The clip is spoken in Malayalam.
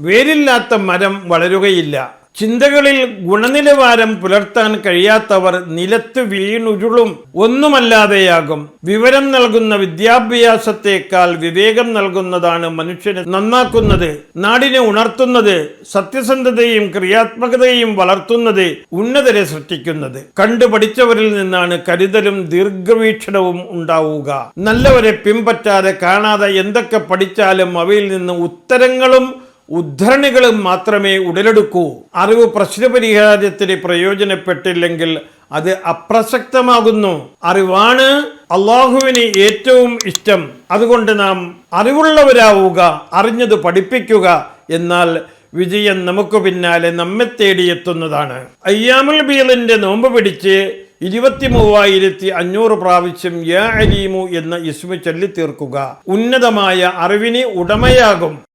വേരില്ലാത്ത മരം വളരുകയില്ല. ചിന്തകളിൽ ഗുണനിലവാരം പുലർത്താൻ കഴിയാത്തവർ നിലത്ത് വീണുരുളും. ഒന്നുമല്ലാതെയാകും. വിവരം നൽകുന്ന വിദ്യാഭ്യാസത്തെക്കാൾ വിവേകം നൽകുന്നതാണ് മനുഷ്യനെ നന്നാക്കുന്നത് നാടിനെ ഉണർത്തുന്നത് സത്യസന്ധതയും ക്രിയാത്മകതയും വളർത്തുന്നത് ഉന്നതരെ സൃഷ്ടിക്കുന്നത്. കണ്ടുപഠിച്ചവരിൽ നിന്നാണ് കരുതലും ദീർഘവീക്ഷണവും ഉണ്ടാവുക. നല്ലവരെ പിൻപറ്റാതെ കാണാതെ എന്തൊക്കെ പഠിച്ചാലും അവയിൽ നിന്ന് ഉത്തരങ്ങളും ഉദ്ധരണികളും മാത്രമേ ഉടലെടുക്കൂ. അറിവ് പ്രശ്നപരിഹാരത്തിന് പ്രയോജനപ്പെട്ടില്ലെങ്കിൽ അത് അപ്രസക്തമാകുന്നു. അറിവാണ് അള്ളാഹുവിന് ഏറ്റവും ഇഷ്ടം. അതുകൊണ്ട് നാം അറിവുള്ളവരാവുക അറിഞ്ഞത് പഠിപ്പിക്കുക എന്നാൽ വിജയം നമുക്ക് പിന്നാലെ നമ്മെ തേടിയെത്തുന്നതാണ്. അയ്യാമുൽ ബീലിന്റെ നോമ്പ് പിടിച്ച് ഇരുപത്തി മൂവായിരത്തി അഞ്ഞൂറ് പ്രാവശ്യം യാ അലീമു എന്ന ഇസ്മു ചൊല്ലി തീർക്കുക ഉന്നതമായ അറിവിന് ഉടമയാകും.